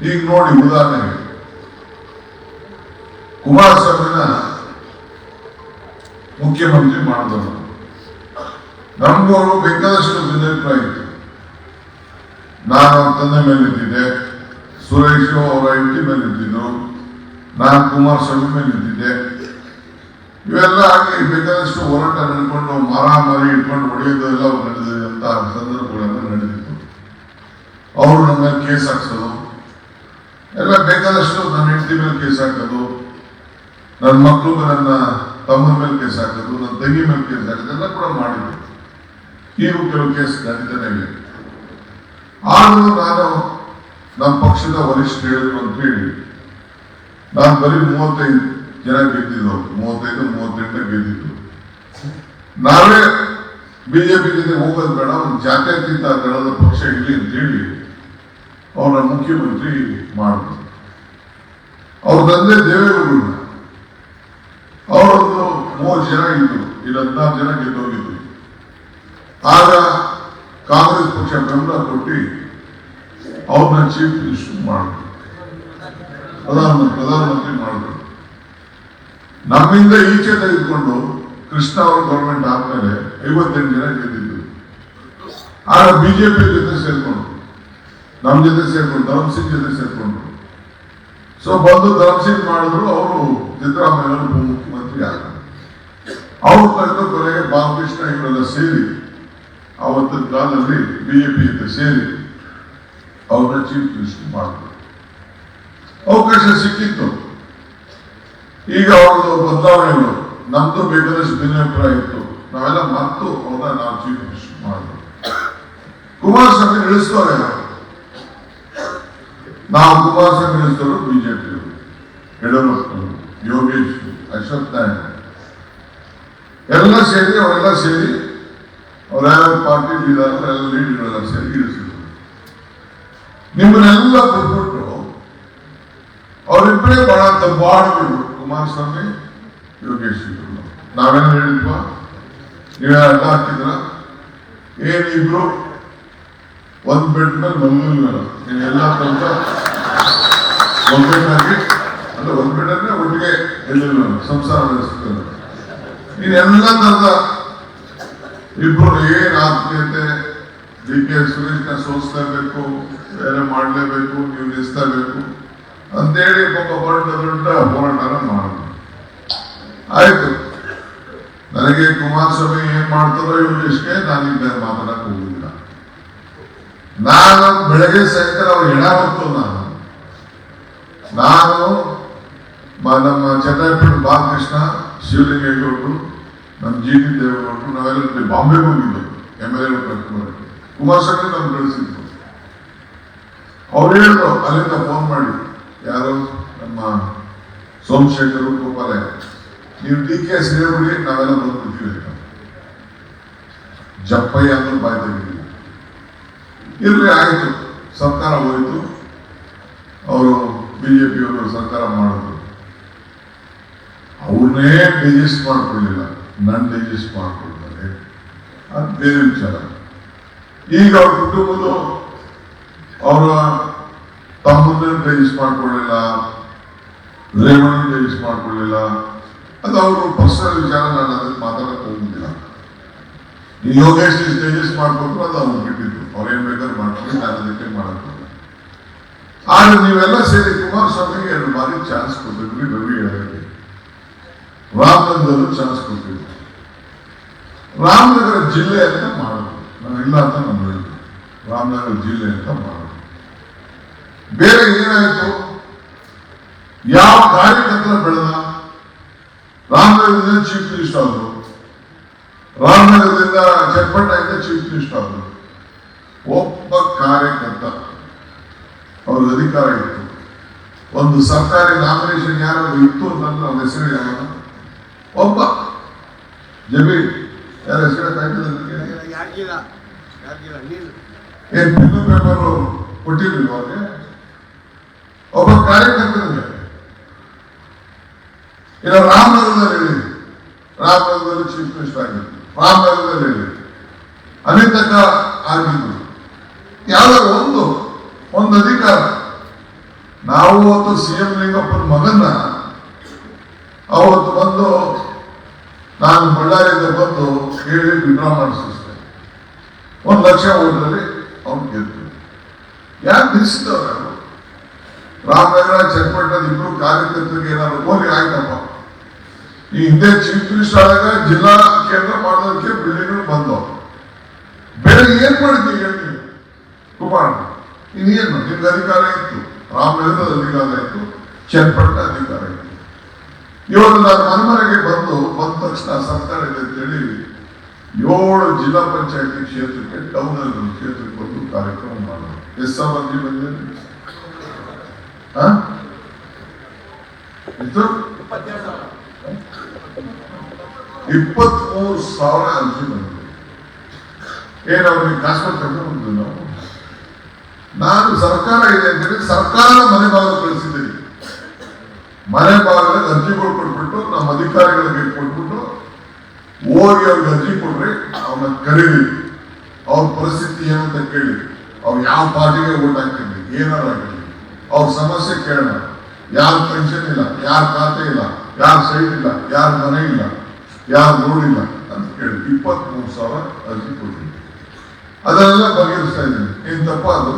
ಈಗ ನೋಡಿ ಉದಾಹರಣೆಗೆ. ಕುಮಾರಸ್ವಾಮಿನ ಮುಖ್ಯಮಂತ್ರಿ ಮಾಡಿದ್ರು ನಮ್ಗವರು ಬೇಕಾದಷ್ಟು ಭಿನ್ನಾಭಿಪ್ರಾಯ ಇತ್ತು. ನಾನು ತಂದೆ ಮೇಲೆ ಇದ್ದಿದ್ದೆ ಸುರೇಶ್ ಅವರ ಹೆಂಡತಿ ಮೇಲೆ ಇದ್ದಿದ್ರು ನಾನು ಕುಮಾರಸ್ವಾಮಿ ಮೇಲೆ ಇದ್ದಿದ್ದೆ ಇವೆಲ್ಲ ಆಗಿ ಬೇಕಾದಷ್ಟು ಹೋರಾಟ ನಡ್ಕೊಂಡು ಮರ ಮರಿ ಇಟ್ಕೊಂಡು ಹೊಡೆಯೋದು ಎಲ್ಲ ನಡೆದಂತ ಸಂದರ್ಭಗಳೆಲ್ಲ ನಡೆದಿತ್ತು. ಅವರು ನಮ್ಮ ಕೇಸ್ ಹಾಕ್ಸೋದು ಮೇಲೆ ಕೇಸ್ ಹಾಕೋದು ನನ್ನ ಮಕ್ಕಳು ನನ್ನ ತಮ್ಮನ ಮೇಲೆ ಕೇಸ್ ಹಾಕೋದು ನನ್ನ ತಂಗಿ ಮೇಲೆ ಕೇಸ್ ಹಾಕೋದು ಎಲ್ಲ ಕೂಡ ಮಾಡಿದ್ರು. ಈಗ ಕೆಲವು ಕೇಸ್ ನಡೀತಾನೆ ಇವೆ ಆದರೂ ನಾನು ನಮ್ಮ ಪಕ್ಷದ ವರಿಷ್ಠ ಹೇಳಿದ್ರು ಅಂತ ಹೇಳಿ, ನಾನು ಬರೀ ಮೂವತ್ತೈದು ಜನ ಗೆದ್ದಿದ್ದು, ಮೂವತ್ತೈದು, ಮೂವತ್ತೆಂಟು ಗೆದ್ದಿದ್ದು. ನಾವೇ ಬಿಜೆಪಿ ಜೊತೆ ಹೋಗೋದು ಬೇಡ ಒಂದು ಜಾತ್ಯತೀತ ದಳದ ಪಕ್ಷ ಇರಲಿ ಅಂತ ಹೇಳಿ ಅವರ ಮುಖ್ಯಮಂತ್ರಿ ಮಾಡಿದ್ರು. ಅವ್ರ ತಂದೆ ದೇವೇಗೌಡರು ಅವರೊಂದು ಮೂವತ್ತು ಜನ ಇದ್ರು. ಇಲ್ಲಿ ಹದಿನಾರು ಜನ ಗೆದ್ದೋಗಿದ್ರು. ಆಗ ಕಾಂಗ್ರೆಸ್ ಪಕ್ಷ ಬೆಂಬಲ ಕೊಟ್ಟು ಅವ್ರನ್ನ ಚೀಫ್ ಮಿನಿಸ್ಟರ್ ಮಾಡಿದ್ರು. ಪ್ರಧಾನಮಂತ್ರಿ ಪ್ರಧಾನಮಂತ್ರಿ ಮಾಡಿದ್ರು. ನಮ್ಮಿಂದ ಈಚೆ ತೆಗೆದುಕೊಂಡು ಕೃಷ್ಣ ಅವರ ಗೌರ್ಮೆಂಟ್ ಆದ್ಮೇಲೆ ಐವತ್ತೆಂಟು ಜನ ಗೆದ್ದಿದ್ರು. ಆಗ ಬಿಜೆಪಿ ಜೊತೆ ಸೇರ್ಕೊಂಡ್ರು. ನಮ್ಮ ಜೊತೆ ಸೇರ್ಕೊಂಡು ಧರ್ಮ್ ಸಿಂಗ್ ಜೊತೆ ಸೇರ್ಕೊಂಡ್ರು. ಸೊ ಬಂದು ಧರ್ಮಸಿಂಗ್ ಮಾಡಿದ್ರು ಅವರು ಸಿದ್ದರಾಮಯ್ಯ ಮುಖ್ಯಮಂತ್ರಿ ಆದ್ರು. ಅವ್ರು ಕಳೆದ ಕೊನೆಗೆ ಬಾಲಕೃಷ್ಣ ಇವರೆಲ್ಲ ಸೇರಿ ಅವತ್ತಿನ ಕಾಲದಲ್ಲಿ ಬಿಜೆಪಿ ಜೊತೆ ಸೇರಿ ಅವ್ರನ್ನ ಚೀಫ್ ಮಿನಿಸ್ಟರ್ ಮಾಡಿದ್ರು. ಅವಕಾಶ ಸಿಕ್ಕಿತ್ತು. ಈಗ ಅವ್ರದ್ದು ಬದಲಾವಣೆಗಳು ನಮ್ದು ಬೇಕಾದಷ್ಟು ಭಿನ್ನಾಭಿಪ್ರಾಯ ಇತ್ತು. ನಾವೆಲ್ಲ ಮತ್ತು ಅವ್ರನ್ನ ನಾವು ಚೀಫ್ ಮಿನಿಸ್ಟರ್ ಮಾಡಿದ್ರು ಕುಮಾರಸ್ವಾಮಿ ಇಳಿಸ್ತವ್ರೆ ನಾವು ಉಪವಾಸ ಇಳಿಸ್ತವರು ಬಿಜೆಪಿಯವರು. ಯಡಿಯೂರಪ್ಪನವರು ಯೋಗೇಶ್, ಅಶ್ವಥ್ ನಾರಾಯಣ ಎಲ್ಲ ಸೇರಿ ಅವರೆಲ್ಲ ಸೇರಿ ಅವ್ರ ಪಾರ್ಟಿ ಲೀಡರ್ ಎಲ್ಲ ಲೀಡರ್ಗಳೆಲ್ಲ ಸೇರಿ ಇಳಿಸಿದ್ರು ನಿಮ್ಮನ್ನೆಲ್ಲ ಬಿಟ್ಬಿಟ್ಟು ಅವರಿಬ್ಬರೇ ಬಹಳ ತಬ್ಬಾಡ್ಬಿಟ್ರು ಕುಮಾರಸ್ವಾಮಿ, ಯೋಗೇಶ್ ಇದ್ರು ನಾವೇನು ಹೇಳಿದ್ವಾ? ನೀವೇ ಹಾಕಿದ್ರ? ಏನಿಬ್ರು ಒಂದ್ ಬೆಡ್ ಮೇಲೆ ಮಲ್ಗಲ್ವಲ್ಲ ನೀವೆಲ್ಲ ತನಕ ಹಾಕಿ ಅಂದ್ರೆ ಒಂದ್ ಒಟ್ಟಿಗೆ ಎಲ್ಲಿಲ್ಲ ಸಂಸಾರ ನಡೆಸ್ತಾರೆ ನೀನೆಲ್ಲ ತರದ ಇಬ್ಬರು ಏನ್ ಆತ್ಮೀಯತೆ ಡಿ ಕೆ ಸುರೇಶ್ನ ಸೋಲಿಸ್ಲೇಬೇಕು ಬೇರೆ ಮಾಡಲೇಬೇಕು, ನೀವು ನಿಲ್ಲಿಸ್ಲೇಬೇಕು ಅಂತೇಳಿ ದೊಡ್ಡ ದೊಡ್ಡ ಹೋರಾಟನ ಮಾಡಿದ್ರು ಆಯ್ತು. ನನಗೆ ಕುಮಾರಸ್ವಾಮಿ ಏನ್ ಮಾಡ್ತಾರೋ ಯೋಗೇಶ್ಗೆ ನಾನೀಗ ಮಾತಾಡಕ್ ಹೋಗುದಿಲ್ಲ ನಾನು ಬೆಳಗ್ಗೆ ಸಾಯಂಕಾಲ ಅವ್ರು ಹೆಣ ಹೊತ್ತು ನಾನು ನಾನು ನಮ್ಮ ಚನ್ನಪೇಟೆ ಬಾಲಕೃಷ್ಣ ಶಿವಲಿಂಗೇಗೌಡರು ನಮ್ಮ ಜಿ ಟಿ ದೇವೇಗೌಡರು ನಾವೆಲ್ಲ ಬಾಂಬೆ ಬಾಂಬೆಗೆ ಹೋಗಿದ್ದು ಎಂ ಎಲ್ ಎ ಕರ್ಕೊಂಡು ಕುಮಾರಸ್ವಾಮಿ ನಮ್ಗೆ ಕಳಿಸಿದ್ರು ಅವ್ರು ಹೇಳಿದ್ರು, ಅಲ್ಲಿಂದ ಫೋನ್ ಮಾಡಿ, ಯಾರು ನಮ್ಮ ಸೋಮಶೇಖರ್ ಗೋಪಾಲಯ್ಯ ನೀವು ಡಿ ಕೆ ಎಸ್ ಹೇಳ್ಬಿಡಿ ನಾವೆಲ್ಲ ಬಂದ್ಬಿಡ್ತೀವಿ. ಜಪ್ಪಯ್ಯ ಅಂದ್ರೆ ಬಾಯ್ ತೆಗಿಲಿಲ್ಲ. ಆಯಿತು ಆಯ್ತು. ಸರ್ಕಾರ ಹೋಯಿತು. ಅವರು ಬಿಜೆಪಿಯವರು ಸರ್ಕಾರ ಮಾಡಿದ್ರು ಅವ್ರನ್ನೇ ಡೈಜೆಸ್ಟ್ ಮಾಡ್ಕೊಳ್ಳಿಲ್ಲ ನನ್ನ ಡೈಜೆಸ್ಟ್ ಮಾಡ್ಕೊಳ್ತಾರೆ ಅದು ಬೇರೆ ವಿಚಾರ. ಈಗ ಅವ್ರ ಕುಟುಂಬದ ಅವರ ತಮ್ಮನ್ನ ಡೈಜೆಸ್ಟ್ ಮಾಡ್ಕೊಳ್ಳಿಲ್ಲ ರೇವಣ್ಣ ಡೈಜೆಸ್ಟ್ ಮಾಡ್ಕೊಳ್ಳಿಲ್ಲ ಅದು ಅವರು ಪರ್ಸನಲ್ ವಿಚಾರ, ನಾನು ಅದನ್ನು ಮಾತಾಡಕ್ಕೆ ಹೋಗುದಿಲ್ಲ. ಯೋಗೇಶ್ ಡೈಜೆಸ್ಟ್ ಮಾಡ್ಕೊಂಡ್ರು ಅದು ಅವ್ರು ಬಿಟ್ಟಿದ್ದು ಅವ್ರೇನ್ ಬೇಕಾದ್ರೂ ಮಾಡ್ಕೊಂಡು ನಾನು ಅದಕ್ಕೆ ಮಾಡಕ್ಕೆ ಆದ್ರೆ ನೀವೆಲ್ಲ ಸೇರಿ ಕುಮಾರಸ್ವಾಮಿಗೆ ಎರಡು ಬಾರಿ ಚಾನ್ಸ್ ಕೊಟ್ಟಿದ್ವಿ ರವಿ ಹೇಳಕ್ಕೆ ರಾಮನಗರದಲ್ಲೂ ಚಾನ್ಸ್ ಕೊಟ್ಟಿದ್ವಿ ರಾಮನಗರ ಜಿಲ್ಲೆ ಅಂತ ಮಾಡೋದು. ನಾನು ಇಲ್ಲ ಅಂತ ನಾನು ಹೇಳಿದ್ವಿ ರಾಮನಗರ ಜಿಲ್ಲೆ ಅಂತ ಮಾಡೋದು. ಬೇರೆ ಏನಾಯಿತು? ಯಾವ ಕಾರ್ಯಕರ್ತರ ಬೆಳೆದ? ರಾಮನಗರದಿಂದ ಚೀಫ್ ಮಿನಿಸ್ಟರ್ ಆದರು. ರಾಮನಗರದಿಂದ ಚನ್ನಪಟ್ಟಣದಿಂದ ಚೀಫ್ ಮಿನಿಸ್ಟರ್ ಆದರು. ಒಬ್ಬ ಕಾರ್ಯಕರ್ತ. ಅವ್ರಿಗೆ ಅಧಿಕಾರ ಇತ್ತು. ಒಂದು ಸರ್ಕಾರಿ ನಾಮಿನೇಷನ್ ಯಾರೋ ಇತ್ತು ಅಂತಂದ್ರೆ ಅವ್ರ ಹೆಸರು ಯಾರ? ಒಬ್ಬ. ಜಮೀರ್. ಯಾರ ಹೆಸರು ಏನ್ ಬಿಲ್ಲು ಪೇಪರ್ ಕೊಟ್ಟಿರ್ಲಿಲ್ಲ ಅವ್ರಿಗೆ. ಒಬ್ಬ ಕಾರ್ಯಕರ್ತನಿಗೆ ಇಲ್ಲ ರಾಮನಗರದಲ್ಲಿ ಹೇಳಿ ರಾಮನಗರದಲ್ಲಿ ಚೀಫ್ ಮಿನಿಸ್ಟರ್ ಆಗಿದ್ರು ರಾಮನಗರದಲ್ಲಿ ಹೇಳಿ ಅಲ್ಲಿ ತನಕ ಆಗಿದ್ರು ಒಂದು ಅಧಿಕಾರ ನಾವು ಅವತ್ತು ಸಿ ಎಂ ಲಿಂಗಪ್ಪನ ಮಗನ್ನ ಅವತ್ತು ಬಂದು ನಾನು ಬಳ್ಳಾರಿಯಿಂದ ಬಂದು ಹೇಳಿ ವಿಡ್ರಾ ಮಾಡಿಸಿದ್ದೆ. ಒಂದು ಲಕ್ಷ ಓಟ್ರಲ್ಲಿ ಅವ್ನು ಗೆದ್ದು ಯಾಕೆ ನಿಲ್ಲಿಸಿದವ್ರು ರಾಮನಗರ, ಚನ್ನಪಟ್ಟಣದ ಇಬ್ಬರು ಕಾರ್ಯಕರ್ತರಿಗೆ ಏನಾದ್ರು ಹೋಗಿ ಆಯ್ತಪ್ಪ. ಈ ಹಿಂದೆ ಚೀಫ್ ಮಿನಿಸ್ಟರ್ ಆದಾಗ ಜಿಲ್ಲಾ ಕೇಂದ್ರ ಮಾಡೋದಕ್ಕೆ ಬಿಲ್ಡಿಂಗ್ ಬಂದವು. ಬೇರೆ ಏನ್ ಕುಮಾರ್ ಇನ್ನೇನು ನಿಮ್ದು ಅಧಿಕಾರ ಇತ್ತು ರಾಮನಗರದ ಅಧಿಕಾರ ಇತ್ತು. ಚನ್ನಪಟ್ಟಣ ಅಧಿಕಾರ ಇತ್ತು. ಇವತ್ತು ನಾನು ಮನೆಮನೆಗೆ ಬಂದು ಬಂದ ತಕ್ಷಣ ಸರ್ಕಾರ ಇದೆ ಏಳು ಜಿಲ್ಲಾ ಪಂಚಾಯತಿ ಕ್ಷೇತ್ರಕ್ಕೆ ಟೌನ್ ಕ್ಷೇತ್ರಕ್ಕೆ ಬಂದು ಕಾರ್ಯಕ್ರಮ ಮಾಡೋದು. ಎಷ್ಟು ಮಂದಿ ಬಂದಿದೆ ಇಪ್ಪತ್ಮೂರು ಸಾವಿರ ಅರ್ಜಿ ಬಂದಿದೆ. ಏನವ್ರಿಗೆ ಕಾಸು ನಾನು ಸರ್ಕಾರ ಇದೆ ಅಂತೇಳಿ ಸರ್ಕಾರ ಮನೆ ಬಾಗಿಲು ಕಳಿಸಿದ್ದೀನಿ. ಮನೆ ಬಾಗಿಲ ಅರ್ಜಿಗಳು ಕೊಟ್ಬಿಟ್ಟು ನಮ್ಮ ಅಧಿಕಾರಿಗಳಿಗೆ ಕೊಟ್ಬಿಟ್ಟು ಹೋಗಿ ಅವ್ರಿಗೆ ಅರ್ಜಿ ಕೊಡ್ರಿ ಅವನ್ನ ಕರೀರಿ. ಅವ್ರ ಪರಿಸ್ಥಿತಿ ಏನು ಅಂತ ಕೇಳಿ. ಅವ್ರು ಯಾವ ಪಾರ್ಟಿಗೆ ಓಟ್ ಹಾಕಿದ್ರಿ ಏನಾರು ಆಗಿರ್ಲಿ ಅವ್ರ ಸಮಸ್ಯೆ ಕೇಳೋಣ. ಯಾರ ಪೆನ್ಷನ್ ಇಲ್ಲ, ಯಾರ ಖಾತೆ ಇಲ್ಲ, ಯಾರ ಸೈಡ್ ಇಲ್ಲ, ಯಾರ ಮನೆ ಇಲ್ಲ, ಯಾರ ರೋಡ್ ಇಲ್ಲ ಅಂತ ಕೇಳಿ ಇಪ್ಪತ್ಮೂರು ಸಾವಿರ ಅರ್ಜಿ ಕೊಡ್ತೀನಿ ಅದನ್ನೆಲ್ಲ ಬಗೆಹರಿಸ್ತಾ ಇದ್ದೀನಿ. ಏನ್ ಅದು